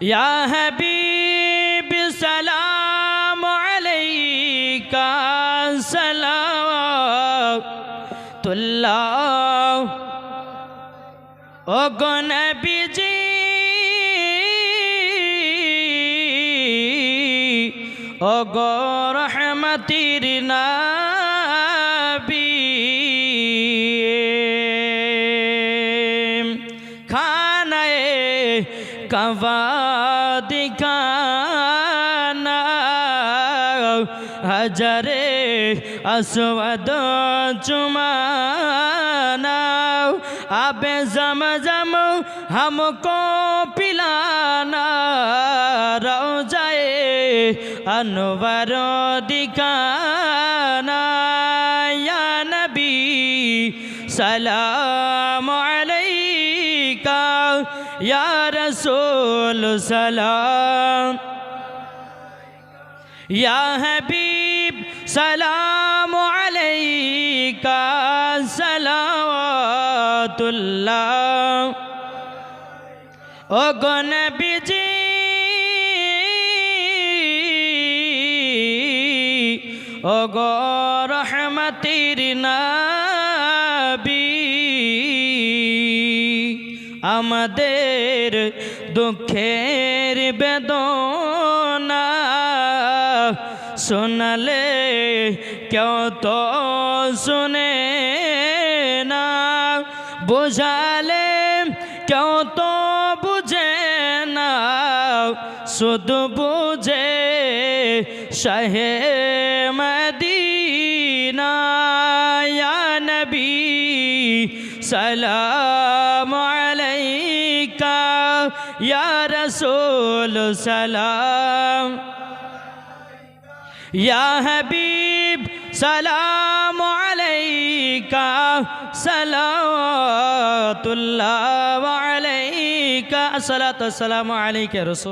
ইয়া হাবিব সালাম আলাইকা সালাতুল্লাহ ও গো নবীজি ও গো রহমতির খানায় কাবা দিখানা। হাজারে আসবাদ চুমানা আবে জম জম হমকো পিলানা। রও যায় অনবর দিখানা নবী সালাম আলাই کا، یا رسول سلام۔ یا حبیب، سلام علیکہ سلامات اللہ۔ او نبی جی او گو رحمتی رنابی আমাদের দুঃখের বেদনা শোনালে কেউ তো শুনে না। বোঝালে কেউ তো বুঝে না। শুধু বুঝে শাহে সালাম আলাইকা, ইয়া রাসূল সালাম। ইয়া হাবিব, সালাম আলাইকা, সালাতুল্লাহ আলাইকা, সালাতু সালামু আলাইকা রাসূল